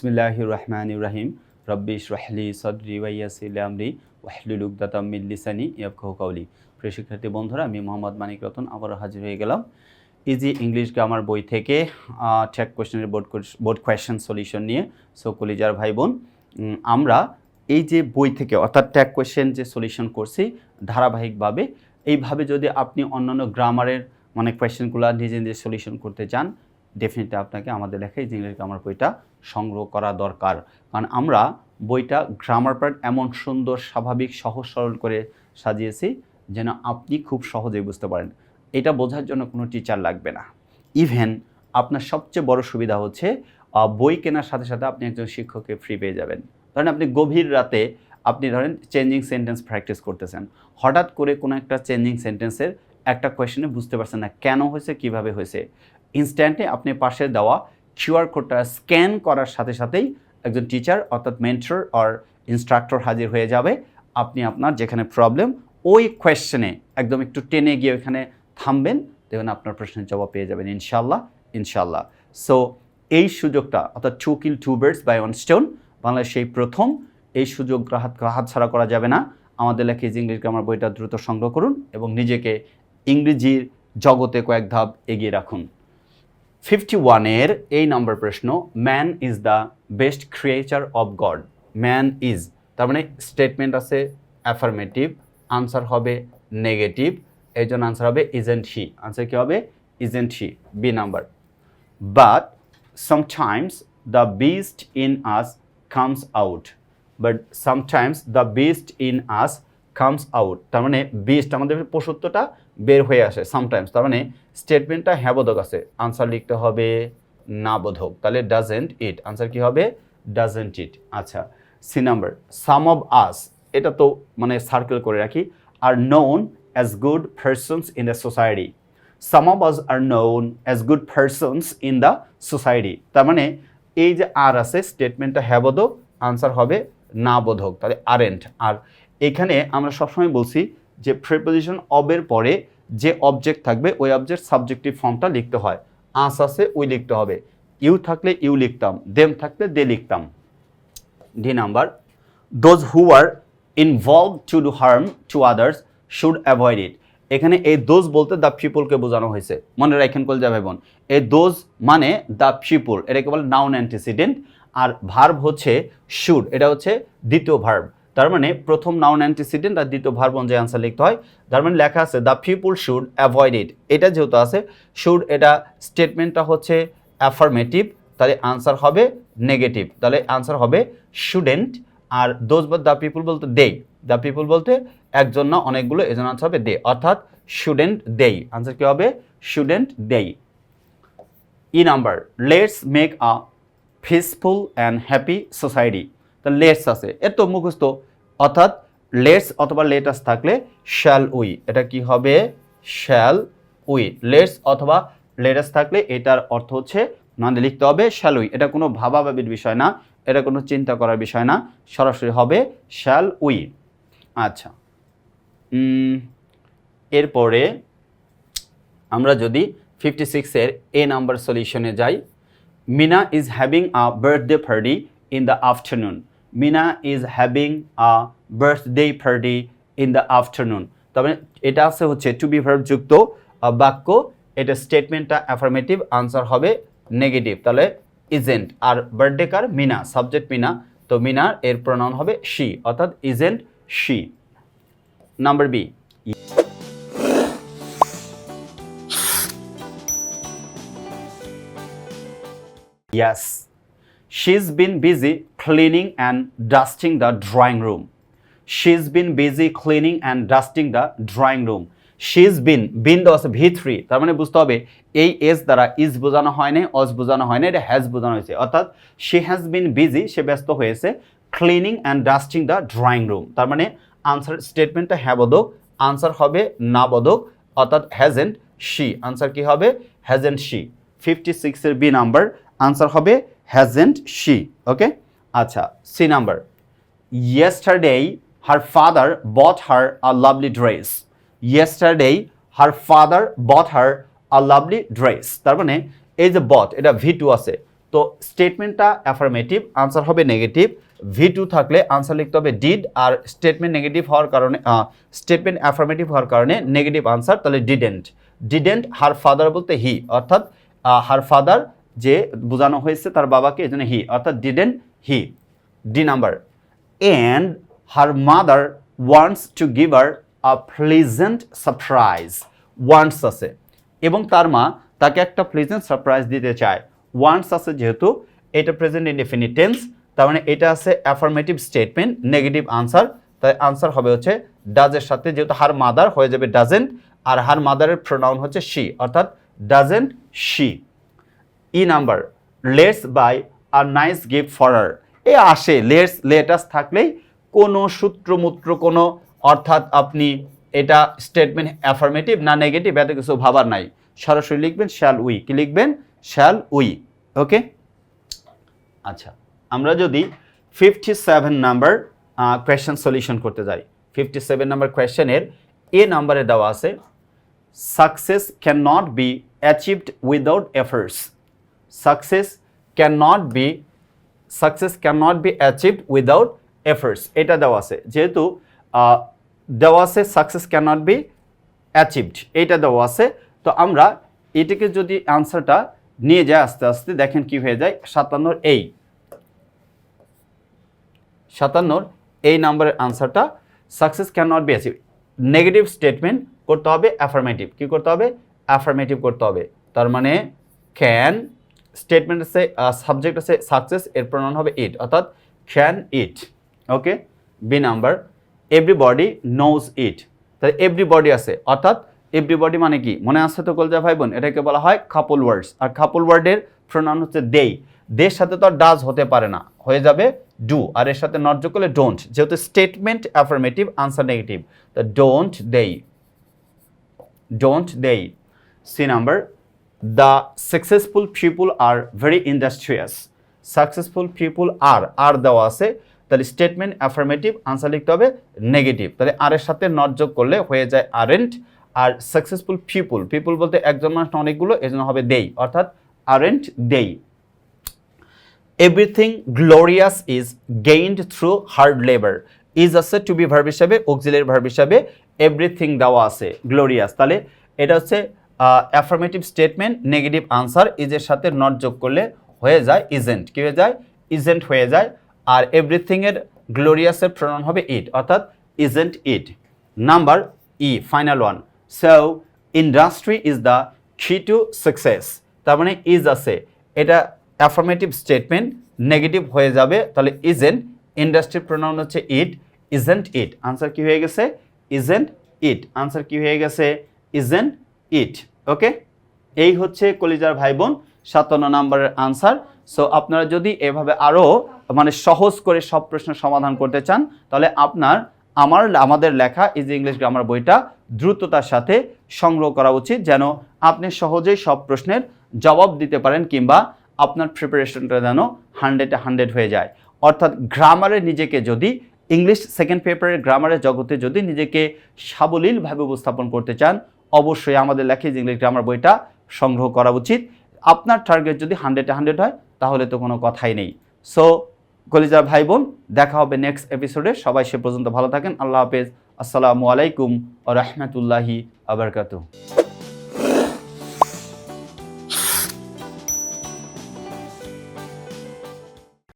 বিসমিল্লাহির রহমান রহিম রব্বিশ ইশরাহলি সদরি ওয়াইয়াসিল ওয়াহলুল উকদাতাম মিন লিসানি ইয়াফকাহু প্রিয় শিক্ষার্থী বন্ধুরা, আমি মোহাম্মদ মানিক রতন আবারও হাজির হয়ে গেলাম। ইজি ইংলিশ গ্রামার বই থেকে ট্যাক কোয়েশ্চেনের বোর্ড বোর্ড কোয়েশ্চেন সলিউশন নিয়ে। সো কলিজার ভাই বোন আমরা এই যে বই থেকে, অর্থাৎ ট্যাগ কোয়েশ্চেন যে সলিউশন করছি, ধারাবাহিকভাবে, এইভাবে যদি আপনি অন্যান্য গ্রামারের মানে কোয়েশ্চেনগুলো নিজে নিজে সলিউশন করতে চান ডেফিনেটলি আপনাকে আমাদের লেখা যে ইংলিশ গ্রামার বইটা সংগ্রহ করা দরকার। কারণ আমরা বইটা গ্রামার পার্ট এমন সুন্দর, স্বাভাবিক, সহজ, সরল করে সাজিয়েছি যেন আপনি খুব সহজেই বুঝতে পারেন। এটা বোঝার জন্য কোনো টিচার লাগবে না। ইভেন আপনার সবচেয়ে বড় সুবিধা হচ্ছে বই কেনার সাথে সাথে আপনি একজন শিক্ষককে ফ্রি পেয়ে যাবেন। ধরেন আপনি গভীর রাতে আপনি ধরেন চেঞ্জিং সেন্টেন্স প্র্যাকটিস করতেছেন। হঠাৎ করে কোনো একটা চেঞ্জিং সেন্টেন্সের একটা কোয়েশনে বুঝতে পারছেন না কেন হয়েছে, কীভাবে হয়েছে। ইনস্ট্যান্টে আপনি পাশে দেওয়া কিউআর কোডটা স্ক্যান করার সাথে সাথেই একজন টিচার অর্থাৎ মেন্টর আর ইনস্ট্রাক্টর হাজির হয়ে যাবে। আপনি আপনার যেখানে প্রবলেম ওই কোয়েশ্চেনে একদম একটু টেনে গিয়ে ওইখানে থামবেন দেখবেন আপনার প্রশ্নের জবাব পেয়ে যাবেন ইনশাল্লাহ ইনশাল্লাহ সো এই সুযোগটা, অর্থাৎ to kill two birds by one stone Bangladesh সেই প্রথম, এই সুযোগ হাত হাত ছাড়া করা যাবে না। আমাদের লেখে ইংলিশ গ্রামার বইটা দ্রুত সংগ্রহ করুন এবং নিজেকে ইংরেজির জগতে কয়েক ধাপ এগিয়ে রাখুন। ফিফটি ওয়ানের এই নম্বর প্রশ্ন man is the best creature of God man is তার মানে স্টেটমেন্ট আছে অ্যাফার্মেটিভ আনসার হবে নেগেটিভ এই জন্য আনসার হবে ইজেন্ট হি আনসার কী হবে isn't he B number but sometimes the beast in us comes out, but sometimes the beast in us comes out তার মানে বিস্ট আমাদের পশুত্বটা বের হয়ে আসে সামটাইমস তার মানে স্টেটমেন্টটা হ্যাঁ বোধক আছে। আনসার লিখতে হবে না বোধক তাহলে ডাজেন্ট ইট আনসার কি হবে? ডাজেন্ট ইট আচ্ছা C number some of us এটা তো মানে সার্কেল করে রাখি are known as good persons in the society some of us are known as good persons in the society তার মানে এই যে আর আছে স্টেটমেন্টটা হ্যাঁ বোধক আনসার হবে না বোধক তাহলে আরেন্ট আর এখানে আমরা সবসময় বলছি যে প্রিপোজিশন অবের পরে যে অবজেক্ট থাকবে, ওই অবজেক্ট সাবজেক্টিভ ফর্মটা লিখতে হয়। আস আছে, ওই লিখতে হবে। ইউ থাকলে ইউ লিখতাম দেম থাকলে দে লিখতাম। D number those who are involve to do harm to others should avoid it এখানে এই দোজ বলতে দ্য পিপলকে বোঝানো হয়েছে। মনে রাখেন কল যাবে বোন। এই দোজ মানে দ্য পিপল এটাকে বলে নাউন অ্যান্টিসিডেন্ট আর ভার্ব হচ্ছে শুড এটা হচ্ছে দ্বিতীয় ভার্ব তার মানে প্রথম নাউন অ্যান্টিসিডেন্ট আর দ্বিতীয় ভার্ব অনুযায়ী আনসার লিখতে হয়, তার মানে লেখা আছে the people should avoid it এটা যেহেতু আছে শুড এটা স্টেটমেন্টটা হচ্ছে অ্যাফার্মেটিভ তাহলে আনসার হবে নেগেটিভ তাহলে আনসার হবে শুডেন্ট আর দোজ বা দ্য পিপুল বলতে দে দ্য পিপুল বলতে একজন না অনেকগুলো এজন আনসার হবে দে অর্থাৎ শুডেন্ট দেই আনসার কী হবে? Shouldn't they E number let's make a peaceful and happy society তা লেটস আছে। এর তো মুখস্থ। অর্থাৎ লেটস অথবা লেটাস থাকলে শ্যাল উই। এটা কি হবে? Shall we. লেটস অথবা লেটাস থাকলে এটার অর্থ হচ্ছে মানে লিখতে হবে শ্যাল উই। এটা কোনো ভাবাভাবির বিষয় না। এটা কোনো চিন্তা করার বিষয় না। সরাসরি হবে শ্যাল উই। আচ্ছা। এরপরে আমরা যদি ফিফটি সিক্সের এ নাম্বার সলিউশনে যাই, Mina is having a birthday party in the afternoon Mina is having a birthday party in the afternoon তবে এটা আছে হচ্ছে টু বি ভার্ব যুক্ত বাক্য। এটা স্টেটমেন্টটা অ্যাফার্মেটিভ আনসার হবে নেগেটিভ তাহলে ইজেন্ট আর বার্থডে কার? মিনা সাবজেক্ট মিনা তো মিনার এর প্রনাউন হবে শি অর্থাৎ isn't she number B Yes. She's been busy cleaning and dusting the drawing room. She's been busy cleaning and dusting the drawing room. She's been been দেওয়া আছে V three তার মানে বুঝতে হবে, এই এস দ্বারা ইজ বোঝানো হয় না অজ বোঝানো হয় না এটা হ্যাজ বোঝানো হয়েছে। অর্থাৎ শি হ্যাজ বিন বিজি সে ব্যস্ত হয়েছে cleaning and dusting the drawing room তার মানে আনসার স্টেটমেন্টটা হ্যাঁ বোধক আনসার হবে না বোধক অর্থাৎ হ্যাজেন্ট শি আনসার কি হবে? হ্যাজ হ্যাজেন্ট শি ফিফটি সিক্সের বি নাম্বার আনসার হবে হ্যাজ হ্যাজেন্ট শি ওকে আচ্ছা C number. Yesterday, her father bought her a lovely dress. Yesterday, her father bought her a lovely dress. তার মানে এই যে বট এটা ভি টু আছে। তো স্টেটমেন্টটা অ্যাফার্মেটিভ আনসার হবে নেগেটিভ ভি টু থাকলে আনসার লিখতে হবে ডিড আর স্টেটমেন্ট নেগেটিভ হওয়ার কারণে স্টেটমেন্ট অ্যাফার্মেটিভ হওয়ার কারণে নেগেটিভ আনসার তাহলে ডিডেন্ট ডিডেন্ট হার ফাদার বলতে হি অর্থাৎ হার ফাদার যে বোঝানো হয়েছে তার বাবাকে, এই জন্য হি অর্থাৎ didn't he D number and her mother wants to give her a pleasant surprise wants আছে এবং তার মা তাকে একটা প্লেজেন্ট সারপ্রাইজ দিতে চায়। ওয়ান্টস আছে যেহেতু, এটা প্রেজেন্ট ইনডেফিনিট টেন্স তার মানে এটা আছে অ্যাফার্মেটিভ স্টেটমেন্ট নেগেটিভ আনসার তাই আনসার হবে হচ্ছে ডাজের সাথে, যেহেতু হার মাদার হয়ে যাবে ডাজেন্ট আর হার মাদারের প্রোনাউন হচ্ছে শি অর্থাৎ doesn't she E number let's buy her nice gift for her এ আসে লেটস লেটাস থাকলেই কোনো সূত্রমূত্র, কোনো অর্থাৎ আপনি এটা স্টেটমেন্ট অ্যাফার্মেটিভ না নেগেটিভ এত কিছু ভাবার নাই। সরাসরি লিখবেন শ্যাল উই কি লিখবেন? শ্যাল উই ওকে আচ্ছা আমরা যদি fifty seven number question solution করতে যাই। ফিফটি সেভেন নাম্বার কোয়েশ্চেনের এ নাম্বারে দেওয়া আছে success can not be achieved without efforts success can not be success can not be achieved without efforts এটা দেওয়া আছে। যেহেতু দেওয়া আছে success can not be achieved এইটা দেওয়া আছে। তো আমরা এটাকে যদি আনসারটা নিয়ে যাই আস্তে আস্তে, দেখেন কি হয়ে যায়। সাতান্নর এই সাতান্নর এই নাম্বারের আনসারটা success can not be achieve negative statement করতে হবে অ্যাফার্মেটিভ কি করতে হবে? অ্যাফার্মেটিভ করতে হবে। তার মানে ক্যান স্টেটমেন্ট আছে সাবজেক্ট আছে সাকসেস এর প্রণয়ন হবে ইট অর্থাৎ can it okay be number everybody knows it তাহলে এভরিবডি আছে, অর্থাৎ এভরিবডি মানে কি? মনে আছে তো কলজা ভাই বোন এটাকে বলা হয় কাপল ওয়ার্ডস আর কাপল ওয়ার্ডের প্রণয়ন হচ্ছে দেই দের সাথে তো ডাজ হতে পারে না, হয়ে যাবে ডু আর এর সাথে নট যোগ করলে ডোন্ট যেহেতু স্টেটমেন্ট অ্যাফার্মেটিভ আনসার নেগেটিভ তা don't they don't they C number the successful people are very industrious successful people are are দেওয়া আছে। তাহলে স্টেটমেন্ট অ্যাফার্মেটিভ আনসার লিখতে হবে নেগেটিভ তাহলে আর এর সাথে নট যোগ করলে হয়ে যায় aren't are successful people people বলতে একজন মানুষ অনেকগুলো, এজন্য হবে দেই অর্থাৎ aren't they everything glorious is gained through hard labour is আছে টু বি ভার্ব হিসাবে অক্সিলের ভার্ব হিসাবে এভরিথিং দেওয়া আছে গ্লোরিয়াস তাহলে এটা হচ্ছে অ্যাফার্মেটিভ স্টেটমেন্ট নেগেটিভ আনসার ইজের সাথে নট যোগ করলে হয়ে যায় ইজেন্ট কী হয়ে যায়? ইজেন্ট হয়ে যায়। আর এভরিথিংয়ের গ্লোরিয়াসের প্রণয়ন হবে ইট অর্থাৎ isn't it number E final one so industry is the key to success তার মানে ইজ আছে। এটা অ্যাফার্মেটিভ স্টেটমেন্ট নেগেটিভ হয়ে যাবে। তাহলে ইজেন্ট ইন্ডাস্ট্রির প্রোনাউন হচ্ছে ইট ইজেন্ট ইট আনসার কি হয়ে গেছে? ইজেন্ট ইট আনসার কি হয়ে গেছে? Isn't it okay? এই হচ্ছে কলিজার ভাই বোন সাতান্ন নম্বরের আনসার। সো আপনারা যদি এভাবে আরও মানে সহজ করে সব প্রশ্নের সমাধান করতে চান, তাহলে আপনার, আমার, আমাদের লেখা ইজি ইংলিশ গ্রামার বইটা দ্রুততার সাথে সংগ্রহ করা উচিত, যেন আপনি সহজেই সব প্রশ্নের জবাব দিতে পারেন কিংবা আপনার প্রিপারেশনটা যেন হান্ড্রেডে হান্ড্রেড হয়ে যায়। অর্থাৎ গ্রামারে নিজেকে যদি ইংলিশ সেকেন্ড পেপারের গ্রামারের জগতে যদি নিজেকে সাবলীলভাবে উপস্থাপন করতে চান অবশ্যই আমাদের লেখা ইংলিশ গ্রামার বইটা সংগ্রহ করা উচিত। আপনার টার্গেট যদি হান্ড্রেডে হান্ড্রেড হয়, তাহলে তো কোনো কথাই নেই। সো কলিজার ভাই বোন দেখা হবে নেক্সট এপিসোডে সবাই সে পর্যন্ত ভালো থাকেন। আল্লাহ হাফেজ। আসসালামু আলাইকুম ও রহমতুল্লাহি আবরকাতু